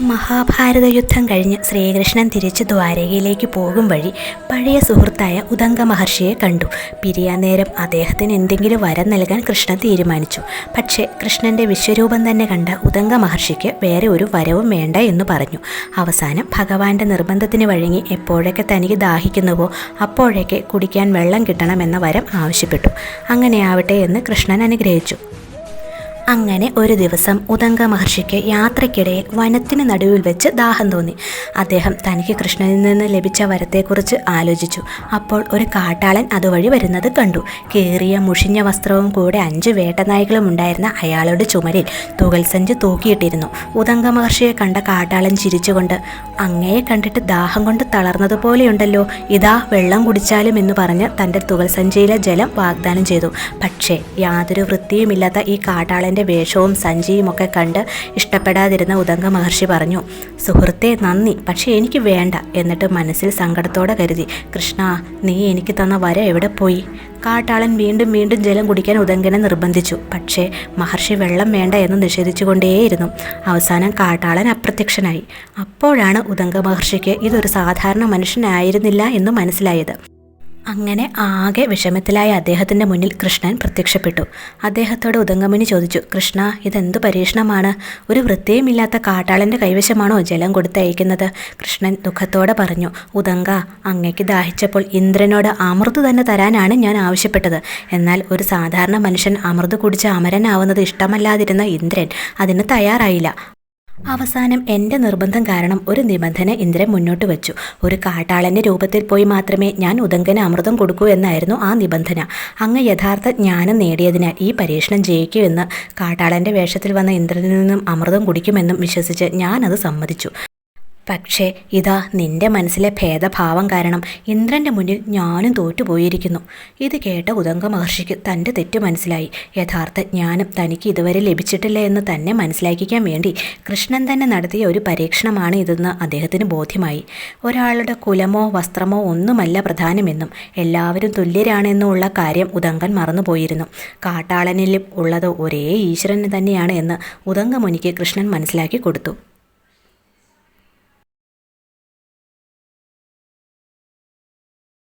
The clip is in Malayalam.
മഹാഭാരത യുദ്ധം കഴിഞ്ഞ് ശ്രീകൃഷ്ണൻ തിരിച്ച് ദ്വാരകയിലേക്ക് പോകും വഴി പഴയ സുഹൃത്തായ ഉദംഗ മഹർഷിയെ കണ്ടു. പിരിയാൻ നേരം അദ്ദേഹത്തിന് എന്തെങ്കിലും വരം നൽകാൻ കൃഷ്ണൻ തീരുമാനിച്ചു. പക്ഷേ കൃഷ്ണന്റെ വിശ്വരൂപം തന്നെ കണ്ട ഉദംഗ മഹർഷിക്ക് വേറെ ഒരു വരവും വേണ്ട എന്ന് പറഞ്ഞു. അവസാനം ഭഗവാന്റെ നിർബന്ധത്തിന് വഴങ്ങി എപ്പോഴൊക്കെ തനിക്ക് ദാഹിക്കുന്നുവോ അപ്പോഴൊക്കെ കുടിക്കാൻ വെള്ളം കിട്ടണമെന്ന വരം ആവശ്യപ്പെട്ടു. അങ്ങനെയാവട്ടെ എന്ന് കൃഷ്ണൻ അനുഗ്രഹിച്ചു. അങ്ങനെ ഒരു ദിവസം ഉദംഗ മഹർഷിക്ക് യാത്രയ്ക്കിടയിൽ വനത്തിന് നടുവിൽ വെച്ച് ദാഹം തോന്നി. അദ്ദേഹം തനിക്ക് കൃഷ്ണനിൽ നിന്ന് ലഭിച്ച വരത്തെക്കുറിച്ച് ആലോചിച്ചു. അപ്പോൾ ഒരു കാട്ടാളൻ അതുവഴി വരുന്നത് കണ്ടു. കീറിയ മുഷിഞ്ഞ വസ്ത്രവും കൂടെ അഞ്ച് വേട്ടനായ്ക്കളും ഉണ്ടായിരുന്ന അയാളുടെ ചുമരിൽ തുകൽസഞ്ച് തൂക്കിയിട്ടിരുന്നു. ഉദംഗ മഹർഷിയെ കണ്ട കാട്ടാളൻ ചിരിച്ചുകൊണ്ട് അങ്ങയെ കണ്ടിട്ട് ദാഹം കൊണ്ട് തളർന്നതുപോലെയുണ്ടല്ലോ ഇതാ വെള്ളം കുടിച്ചാലും എന്ന് പറഞ്ഞ് തന്റെ തുകൽസഞ്ചിയിലെ ജലം വാഗ്ദാനം ചെയ്തു. പക്ഷേ യാതൊരു വൃത്തിയുമില്ലാത്ത ഈ കാട്ടാളൻ തന്റെ വേഷവും സഞ്ചിയും ഒക്കെ കണ്ട് ഇഷ്ടപ്പെടാതിരുന്ന ഉദംഗ മഹർഷി പറഞ്ഞു സുഹൃത്തെ നന്ദി. പക്ഷേ എനിക്ക് വേണ്ട എന്നിട്ട് മനസ്സിൽ സങ്കടത്തോടെ കരുതി കൃഷ്ണ നീ എനിക്ക് തന്ന വര എവിടെ പോയി? കാട്ടാളൻ വീണ്ടും വീണ്ടും ജലം കുടിക്കാൻ ഉദങ്കനെ നിർബന്ധിച്ചു. പക്ഷേ മഹർഷി വെള്ളം വേണ്ട എന്ന് നിഷേധിച്ചുകൊണ്ടേയിരുന്നു. അവസാനം കാട്ടാളൻ അപ്രത്യക്ഷനായി. അപ്പോഴാണ് ഉദങ്ക മഹർഷിക്ക് ഇതൊരു സാധാരണ മനുഷ്യനായിരുന്നില്ല എന്ന് മനസ്സിലായത്. അങ്ങനെ ആകെ വിഷമത്തിലായ അദ്ദേഹത്തിന്റെ മുന്നിൽ കൃഷ്ണൻ പ്രത്യക്ഷപ്പെട്ടു. അദ്ദേഹത്തോട് ഉദങ്കമുനി ചോദിച്ചു കൃഷ്ണ ഇതെന്തു പരീക്ഷണമാണ്? ഒരു വൃത്തിയുമില്ലാത്ത കാട്ടാളന്റെ കൈവശമാണോ ജലം കൊടുത്തയക്കുന്നത്? കൃഷ്ണൻ ദുഃഖത്തോടെ പറഞ്ഞു ഉദങ്ക അങ്ങയ്ക്ക് ദാഹിച്ചപ്പോൾ ഇന്ദ്രനോട് അമൃത് തന്നെ തരാനാണ് ഞാൻ ആവശ്യപ്പെട്ടത്. എന്നാൽ ഒരു സാധാരണ മനുഷ്യൻ അമൃത് കുടിച്ച് അമരനാവുന്നത് ഇഷ്ടമല്ലാതിരുന്ന ഇന്ദ്രൻ അതിന് തയ്യാറായില്ല. അവസാനം എന്റെ നിർബന്ധം കാരണം ഒരു നിബന്ധന ഇന്ദ്രൻ മുന്നോട്ട് വെച്ചു. ഒരു കാട്ടാളന്റെ രൂപത്തിൽ പോയി മാത്രമേ ഞാൻ ഉദങ്കന് അമൃതം കൊടുക്കൂ എന്നായിരുന്നു ആ നിബന്ധന. അങ്ങ് യഥാർത്ഥ ജ്ഞാനം നേടിയതിനാൽ ഈ പരീക്ഷണം ജയിക്കുമെന്ന് കാട്ടാളന്റെ വേഷത്തിൽ വന്ന ഇന്ദ്രനിൽ നിന്നും അമൃതം കുടിക്കുമെന്നും വിശ്വസിച്ച് ഞാനത് സമ്മതിച്ചു. പക്ഷേ ഇതാ നിന്റെ മനസ്സിലെ ഭേദഭാവം കാരണം ഇന്ദ്രന്റെ മുന്നിൽ ഞാനും തോറ്റുപോയിരിക്കുന്നു. ഇത് കേട്ട ഉദങ്ക മഹർഷിക്ക് തന്റെ തെറ്റ് മനസ്സിലായി. യഥാർത്ഥ ജ്ഞാനം തനിക്ക് ഇതുവരെ ലഭിച്ചിട്ടില്ല എന്ന് തന്നെ മനസ്സിലാക്കിക്കാൻ വേണ്ടി കൃഷ്ണൻ തന്നെ നടത്തിയ ഒരു പരീക്ഷണമാണ് ഇതെന്ന് അദ്ദേഹത്തിന് ബോധ്യമായി. ഒരാളുടെ കുലമോ വസ്ത്രമോ ഒന്നുമല്ല പ്രധാനമെന്നും എല്ലാവരും തുല്യരാണെന്നുള്ള കാര്യം ഉദങ്കൻ മറന്നുപോയിരുന്നു. കാട്ടാളനിലും ഉള്ളത് ഒരേ ഈശ്വരന് തന്നെയാണ് എന്ന് ഉദങ്കമുനിക്ക് കൃഷ്ണൻ മനസ്സിലാക്കി കൊടുത്തു.